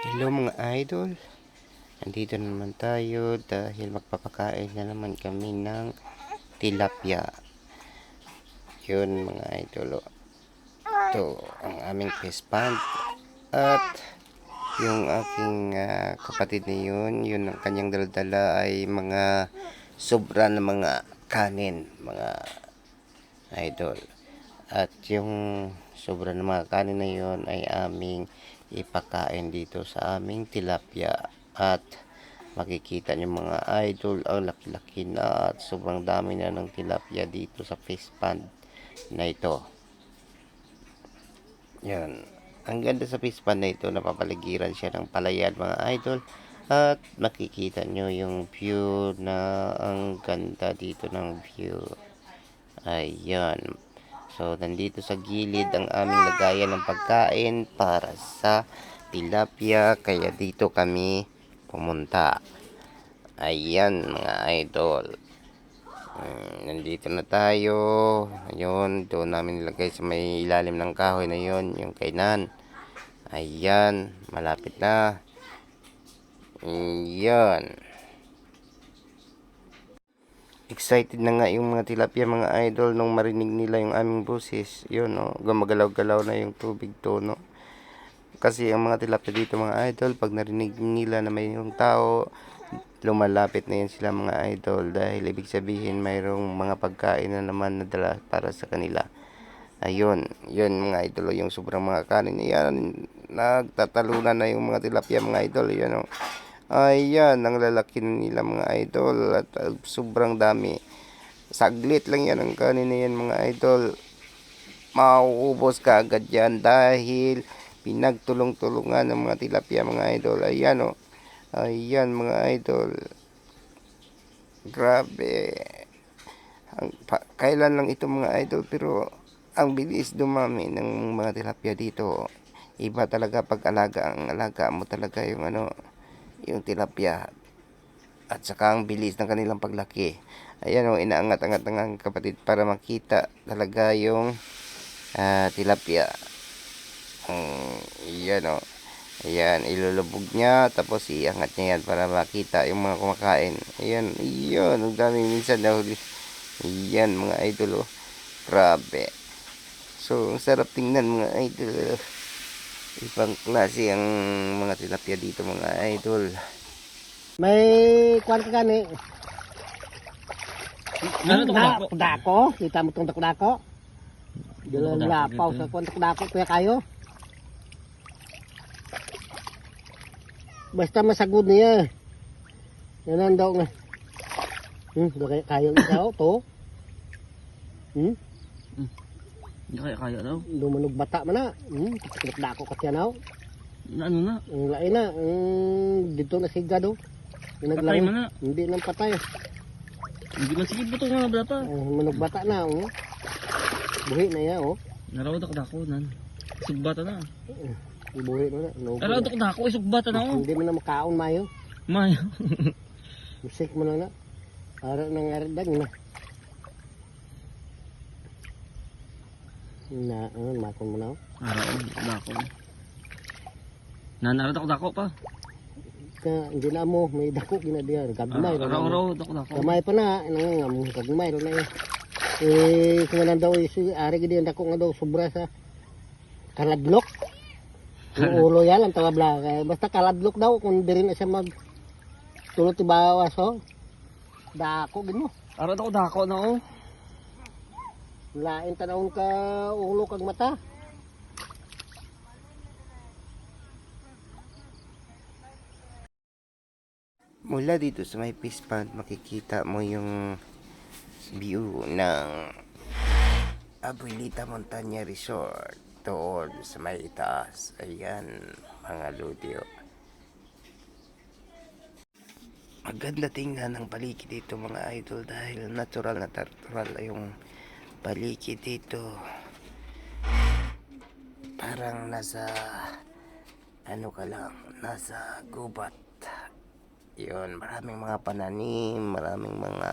Hello mga idol. Nandito na naman tayo dahil magpapakain na naman kami ng tilapia. Yun mga idol. oh. Ito ang aming fish. At yung aking ah, kapatid na yun, yun ang kanyang daladala ay mga sobra na mga kanin, mga idol. At yung sobra ng mga kanin na yun ay aming ipakain dito sa aming tilapia. At makikita niyo mga idol, ang laki-laki na at sobrang dami na ng tilapia dito sa fish pond na ito. Yan. Ang ganda sa fish pond na ito, napapaligiran siya ng palayan mga idol. At makikita nyo yung view na ang ganda dito ng view. Ayan. So, nandito sa gilid ang aming lagayan ng pagkain para sa tilapia. Kaya dito kami pumunta. Ayan, mga idol. Mm, nandito na tayo. Ayun, doon namin nilagay sa may ilalim ng kahoy na yon yung kainan. Ayan, malapit na. Ayan. Excited na nga yung mga tilapia mga idol nung marinig nila yung aming boses. Yun, no? Gumagalaw-galaw na yung tubig to, no? Kasi ang mga tilapia dito mga idol, pag narinig nila na mayroong tao, lumalapit na yan sila mga idol dahil ibig sabihin mayroong mga pagkain na naman na dala para sa kanila. Ayun, yun mga idol, yung sobrang mga kanin. Yan, nagtatalunan na yung mga tilapia mga idol. Yan, oh. Ayan, ang lalaki nila mga idol at uh, sobrang dami. Saglit lang yan ang kanin na yan mga idol. Mauubos ka agad yan dahil pinagtulong-tulungan ng mga tilapia mga idol. Ayan o. Ayan mga idol. Grabe. Ang, pa, kailan lang ito mga idol pero ang bilis dumami ng mga tilapia dito. Iba talaga pag alaga ang alaga mo talaga yung ano yung tilapia at saka ang bilis ng kanilang paglaki. Ayan o, inaangat-angat ng kapatid para makita talaga yung ah, tilapia. Um, yan o. Ayan, ilulubog niya, tapos iangat niya yan para makita yung mga kumakain. Ayan, iyon, ang dami minsan nahuli. Ayan, mga idol o. Grabe. So, ang sarap tingnan mga idol. Ibang klase ang mga tilapia dito mga idol. May kwan ka gani. Ano to, Na, dako? dako? Kita mo? Dalang Dako, lapaw dito. sa kwan dako kuya kayo. Basta masagod niya. Yan ang daw nga. Hmm, kayo ikaw to. Hmm, Hindi kaya kaya daw. lumanog bata man na. Hmm, kitik dako ka siya now. Na, ano na? Ang lain na, ang dito na siga. Yung Patay man na. Hindi nang patay. Hindi man sige buto nga bala pa. Ang manog bata na, oh. Buhi na yan, oh. Narawad ako dako nan. Isugbata na. Ibuhi na na. No, Narawad ako dako, isugbata na ako. Hindi mo na makaon mayo. May. Musik mo na na. Para nang ardag na. Na, ano, makon mo na. oh. Araw, dako. Nanarad ako dako pa. Ka, hindi na mo, may dako ginadiyan. Gagmay. Araw, araw, araw, dako dako. Gamay pa na, ano nga mo, gagmay ro na eh. Eh, kung nan daw, isi, ari gidi ang dako nga daw, sobra sa kaladlok. Yung ulo yan, ang tawag bla. Kaya Basta kaladlok daw, kung di rin na siya mag tulot ibawas, oh. Dako, gino. Araw ako dako na oh. Lain tanawon ka ulo kag mata. Mula dito sa may fish pond, makikita mo yung view ng Abuelita Montaña Resort doon sa may itaas. Ayan, mga ludio. Maganda tingnan ang paligid dito mga idol dahil natural na natural yung paligid dito. Parang nasa ano ka lang, nasa gubat. Yun, maraming mga pananim, maraming mga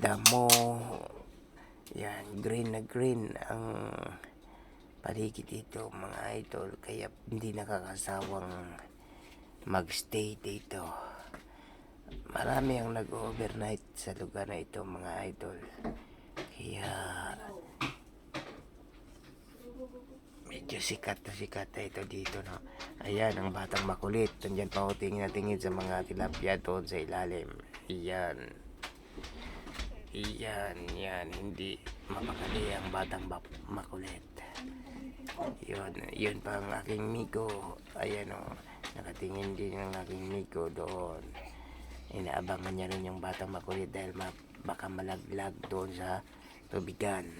damo. Yan, green na green ang paligid dito mga idol kaya hindi nakakasawang magstay dito. Marami ang nag-overnight sa lugar na ito mga idol. Kaya medyo sikat na sikat na ito dito no. Ayan ang batang makulit. Nandiyan pa tingin na tingin sa mga tilapia doon sa ilalim. Iyan. Iyan, yan. Hindi mapakali ang batang makulit. Yun, yun pa ang aking Miko. Ayan o, nakatingin din ang aking Miko doon. Inaabangan niya rin yung batang makulit dahil ma- baka malaglag doon sa tubigan.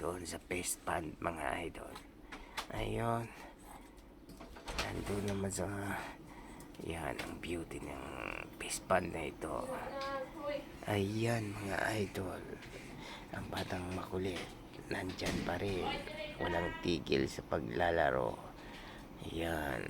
Doon sa paste pond mga idol. Ayun. Nandun naman sa... Yan ang beauty ng pond na ito. Ayan mga idol. Ang batang makulit. Nandyan pa rin. Walang tigil sa paglalaro. Ayan.